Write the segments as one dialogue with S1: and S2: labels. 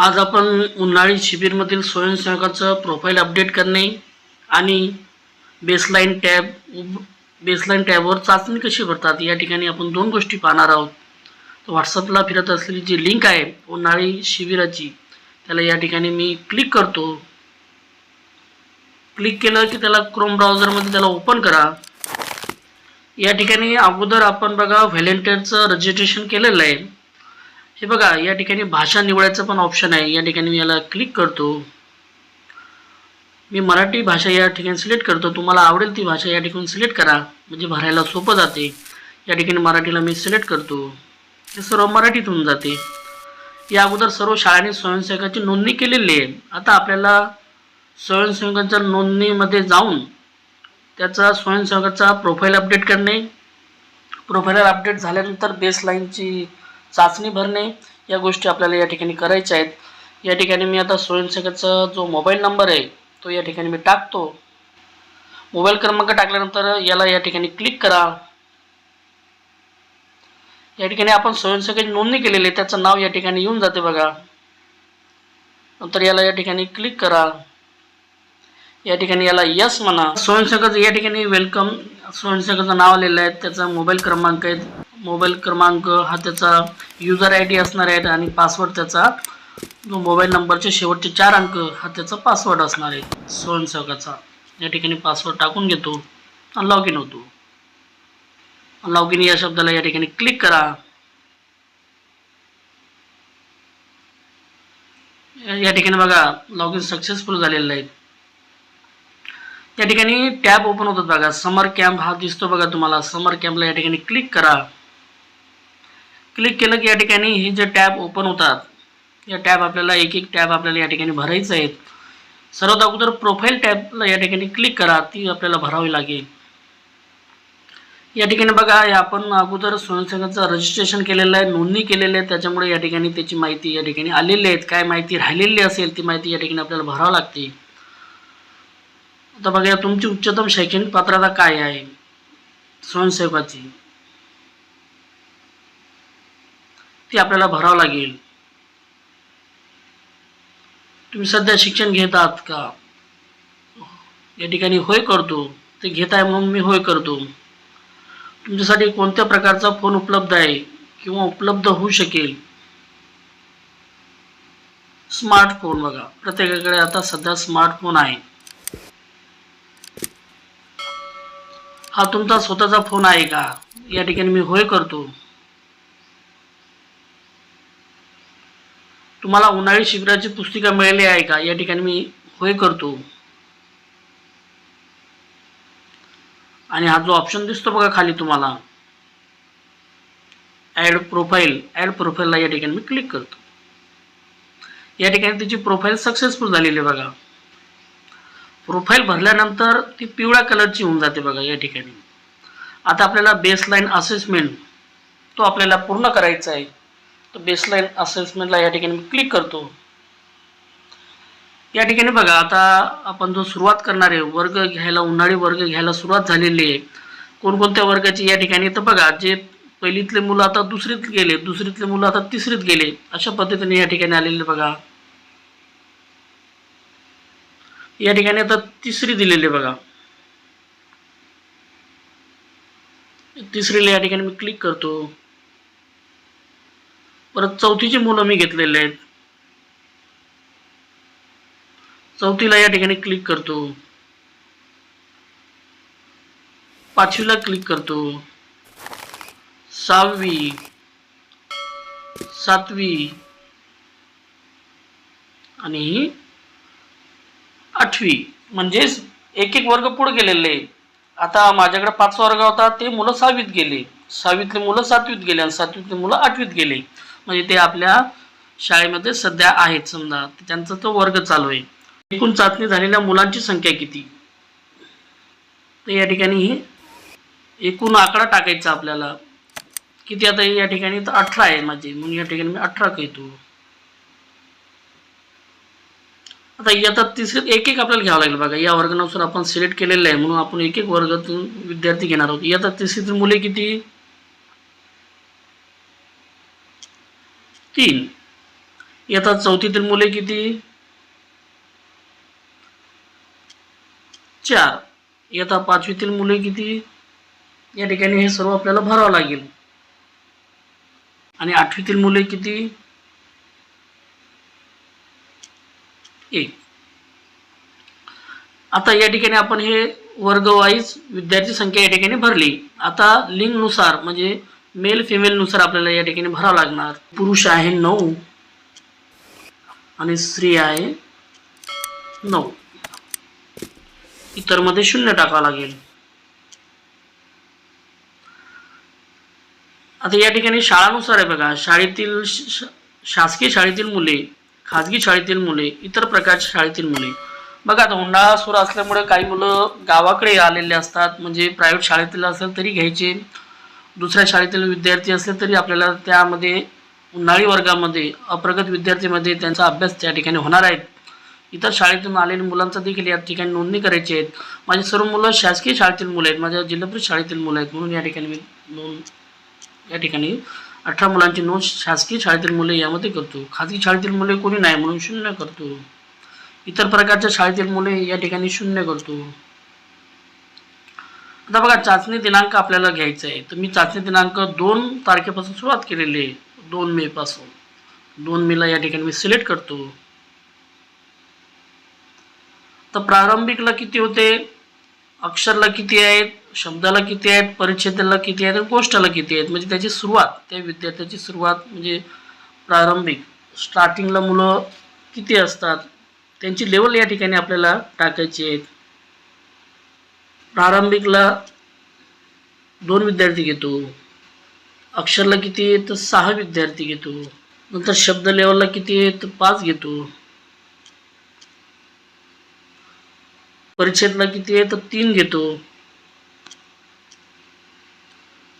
S1: आज आपण उन्हाळी शिबिरमधील स्वयंसेवकाचं प्रोफाईल अपडेट करणे आणि बेसलाईन टॅब बेसलाईन टॅबवर चाचणी कशी भरतात या ठिकाणी आपण दोन गोष्टी पाहणार आहोत. व्हॉट्सअपला फिरत असलेली जी लिंक आहे उन्हाळी शिबिराची त्याला या ठिकाणी मी क्लिक करतो. क्लिक केलं की त्याला क्रोम ब्राउझरमध्ये त्याला ओपन करा. या ठिकाणी अगोदर आपण बघा व्हॅलेंटिअरचं रजिस्ट्रेशन केलेलं आहे. हे बघा या ठिकाणी भाषा निवडायचं पण ऑप्शन आहे. या ठिकाणी मी याला क्लिक करतो. मी मराठी भाषा या ठिकाणी सिलेक्ट करतो. तुम्हाला आवडेल ती भाषा या ठिकाणी सिलेक्ट करा. म्हणजे भरायला सोपं जाते. या ठिकाणी मराठीला मी सिलेक्ट करतो. हे सर्व मराठीत होऊन जाते. या अगोदर सर्व शाळांनी स्वयंसेवकाची नोंदणी केलेली आहे. आता आपल्याला स्वयंसेवकांच्या नोंदणीमध्ये जाऊन त्याचा स्वयंसेवकाचा प्रोफाईल अपडेट करणे. प्रोफाईल अपडेट झाल्यानंतर बेसलाईनची चाचणी भरणे या गोष्टी आपल्याला या ठिकाणी करायच्या आहेत. या ठिकाणी मी आता स्वयंसेवकाचा जो मोबाईल नंबर आहे तो या ठिकाणी मी टाकतो. मोबाईल क्रमांक टाकल्यानंतर याला या ठिकाणी क्लिक करा. या ठिकाणी आपण स्वयंसेवकाची नोंदणी केलेली आहे त्याचं नाव या ठिकाणी येऊन जाते बघा. नंतर याला या ठिकाणी क्लिक करा. या ठिकाणी याला यस म्हणा. स्वयंसेवकाचं या ठिकाणी वेलकम स्वयंसेवकाचं नाव आलेलं आहे त्याचा मोबाईल क्रमांक आहे. मोबाईल क्रमांक हा त्याचा युजर आय डी असणार आहे आणि पासवर्ड त्याचा जो मोबाईल नंबरचे शेवटचे चार अंक हा त्याचा पासवर्ड असणार आहे. स्वयंसेवकाचा. या ठिकाणी पासवर्ड टाकून घेतो. आणि लॉग इन होतो. लॉग इन या शब्दाला या ठिकाणी क्लिक करा. या ठिकाणी बघा लॉग इन सक्सेसफुल झालेलं आहे. या ठिकाणी टॅब ओपन होतात बघा. समर कॅम्प हा दिसतो बघा तुम्हाला. समर कॅम्पला या ठिकाणी क्लिक करा. क्लिक केलं की या ठिकाणी हे जे टॅब ओपन होतात या टॅब आपल्याला एक एक टॅब आपल्याला या ठिकाणी भरायचं आहेत. सर्वात अगोदर प्रोफाईल टॅबला या ठिकाणी क्लिक करा ती आपल्याला भरावी लागेल. या ठिकाणी बघा हे आपण अगोदर स्वयंसेवकाचं रजिस्ट्रेशन केलेलं आहे नोंदणी केलेली आहे त्याच्यामुळे या ठिकाणी त्याची माहिती या ठिकाणी आलेली आहेत. काय माहिती राहिलेली असेल ती माहिती या ठिकाणी आपल्याला भरावं लागते. आता बघा तुमची उच्चतम शैक्षणिक पात्रता काय आहे? स्वयंसेवकाची. ती आपल्याला भरावं लागेल. तुम्ही सध्या शिक्षण घेत आहात का? या ठिकाणी होय करतो. ते घेत आहे म्हणून मी होय करतो. तुमच्यासाठी कोणत्या प्रकारचा फोन उपलब्ध आहे किंवा उपलब्ध होऊ शकेल? स्मार्टफोन बघा. प्रत्येकाकडे आता सध्या स्मार्टफोन आहे. हा तुमचा स्वतःचा फोन आहे का? या ठिकाणी मी होय करतो. तुम्हाला उन्हाळी शिबिराची पुस्तिका मिळाली आहे का? या ठिकाणी मी होय करतो. आणि हा जो ऑप्शन दिसतो बघा खाली तुम्हाला. ॲड प्रोफाईल ॲड प्रोफाईलला या ठिकाणी मी क्लिक करतो. या ठिकाणी तिची प्रोफाईल सक्सेसफुल झालेली आहे बघा. प्रोफाईल भरल्यानंतर ती पिवळ्या कलरची होऊन जाते बघा या ठिकाणी. आता आपल्याला बेसलाईन असेसमेंट तो आपल्याला पूर्ण करायचा आहे. तर बेसलाईन असेसमेंटला या ठिकाणी मी क्लिक करतो. या ठिकाणी बघा आता आपण जो सुरुवात करणार आहे वर्ग घ्यायला उन्हाळी वर्ग घ्यायला सुरुवात झालेली आहे. कोणकोणत्या वर्गाची या ठिकाणी? तर बघा जे पहिलीतले मुलं आता दुसरीत गेले दुसरीतले मुलं आता तिसरीत गेले. अशा पद्धतीने या ठिकाणी आलेले बघा. या ठिकाणी आता तिसरी दिलेली आहे बघा. तिसरीला या ठिकाणी मी क्लिक करतो. परत चौथीची मुलं मी घेतलेले आहेत. चौथीला या ठिकाणी क्लिक करतो. पाचवीला क्लिक करतो. सहावी सातवी आणि आठवी. म्हणजेच एक एक वर्ग पुढे गेलेले. आता माझ्याकडे पाच वर्ग होता ते मुलं सहावीत गेले. सहावीतले मुलं सातवीत गेले आणि सातवीतले मुलं आठवीत गेले. म्हणजे ते आपल्या शाळेमध्ये सध्या आहेत समजा. त्यांचा तो वर्ग चालू आहे. एकूण चाचणी झालेल्या मुलांची संख्या किती? तर या ठिकाणी हे एकूण आकडा टाकायचा आपल्याला. किती आता या ठिकाणी? तर अठरा आहे माझे. म्हणून या ठिकाणी मी अठरा घेतो. आता आता तिसरीत एक एक आपल्याला घ्यावं लागेल बघा. या वर्गानुसार आपण सिलेक्ट केलेलं आहे. म्हणून आपण एक एक वर्गातून विद्यार्थी घेणार आहोत. आता तिसरीतील मुले किती? तीन. येतात चौथीतील मुले किती? चार. येता पाचवीतील मुले किती? या ठिकाणी हे सर्व आपल्याला भरावं लागेल. आणि आठवीतील मुले किती? एक. आता या ठिकाणी आपण हे वर्गवाईज विद्यार्थी संख्या या ठिकाणी भरली. आता लिंगनुसार म्हणजे मेल फिमेलनुसार आपल्याला या ठिकाणी भरावं लागणार. पुरुष आहे नऊ. आणि स्त्री आहे नऊ. इतरमध्ये शून्य टाकावं लागेल. आता या ठिकाणी शाळानुसार आहे बघा शाळेतील शासकीय शाळेतील मुले खाजगी शाळेतील मुले इतर प्रकारच्या शाळेतील मुले. बघा आता हुंडा सुरू असल्यामुळे काही मुलं गावाकडे आलेले असतात म्हणजे प्रायव्हेट शाळेतील असेल तरी घ्यायचे. दुसऱ्या शाळेतील विद्यार्थी असले तरी आपल्याला त्यामध्ये उन्हाळी वर्गामध्ये अप्रगत विद्यार्थीमध्ये त्यांचा अभ्यास त्या ठिकाणी होणार आहेत इतर शाळेतून आलेल्या मुलांचा देखील या ठिकाणी नोंदणी करायची आहेत माझी सर्व मुलं शासकीय शाळेतील मुलं आहेत. माझ्या जिल्हापरिषद शाळेतील मुलं आहेत. म्हणून या ठिकाणी मी नोंद या ठिकाणी अठरा मुलांची नोंद शासकीय शाळेतील मुले यामध्ये करतो. खाजगी शाळेतील मुले कोणी नाही म्हणून शून्य करतो. इतर प्रकारच्या शाळेतील मुले या ठिकाणी शून्य करतो. आता बघा चाचणी दिनांक आपल्याला घ्यायचा आहे. तर मी चाचणी दिनांक दोन तारखेपासून सुरुवात केलेली आहे. दोन मेपासून दोन मेला या ठिकाणी मी सिलेक्ट करतो. तर प्रारंभिकला किती होते? अक्षरला किती आहेत? शब्दाला किती आहेत? परिच्छेदाला किती आहेत? आणि गोष्टाला किती आहेत? म्हणजे त्याची सुरुवात त्या विद्यार्थ्याची सुरुवात म्हणजे प्रारंभिक. स्टार्टिंगला मुलं किती असतात? त्यांची लेवल या ठिकाणी आपल्याला टाकायची आहेत. प्रारंभिकला दोन विद्यार्थी घेतो. अक्षरला किती आहे तर सहा विद्यार्थी घेतो. नंतर शब्द लेवलला किती आहे तर पाच घेतो. परिच्छेदला किती आहे? तर तीन घेतो.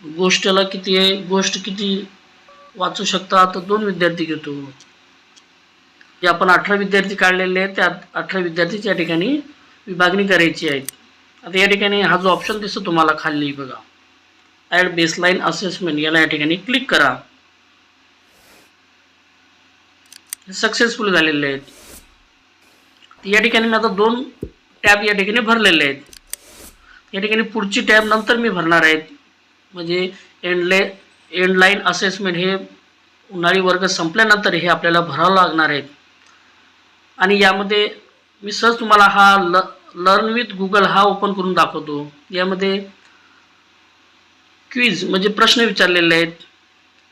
S1: गोष्टला किती आहे? गोष्ट किती वाचू शकता? तर दोन विद्यार्थी घेतो. जे आपण अठरा विद्यार्थी काढलेले आहेत. त्या अठरा विद्यार्थीच्या ठिकाणी विभागणी करायची आहे आता या ठिकाणी हा जो ऑप्शन दिसतो तुम्हाला खाली बघा. ॲड बेसलाईन असेसमेंट याला या ठिकाणी क्लिक करा. सक्सेसफुल झालेले आहेत. या ठिकाणी मी आता दोन टॅब या ठिकाणी भरलेले आहेत. या ठिकाणी पुढची टॅब नंतर मी भरणार आहेत म्हणजे एंडले एंड लाईन असेसमेंट हे उन्हाळी वर्ग संपल्यानंतर हे आपल्याला भरावं लागणार आहेत आणि यामध्ये मी सहज तुम्हाला हा ल लर्न विथ गुगल हा ओपन करून दाखवतो. यामध्ये क्विज म्हणजे प्रश्न विचारलेले आहेत.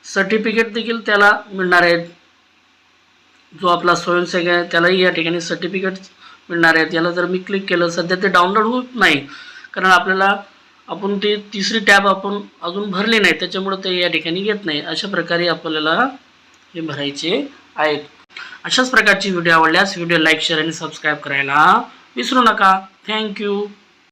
S1: सर्टिफिकेट देखील त्याला मिळणार आहेत. जो आपला स्वयंसेवक आहे त्यालाही या ठिकाणी सर्टिफिकेट मिळणार आहेत. याला जर मी क्लिक केलं सध्या ते डाउनलोड होत नाही. कारण आपल्याला आपण ते तिसरी टॅब आपण अजून भरली नाही त्याच्यामुळं ते या ठिकाणी येत नाही. अशा प्रकारे आपल्याला हे भरायचे आहेत. अशाच प्रकारची व्हिडिओ आवडल्यास व्हिडिओ लाईक शेअर आणि सबस्क्राईब करायला ミスの中 Thank you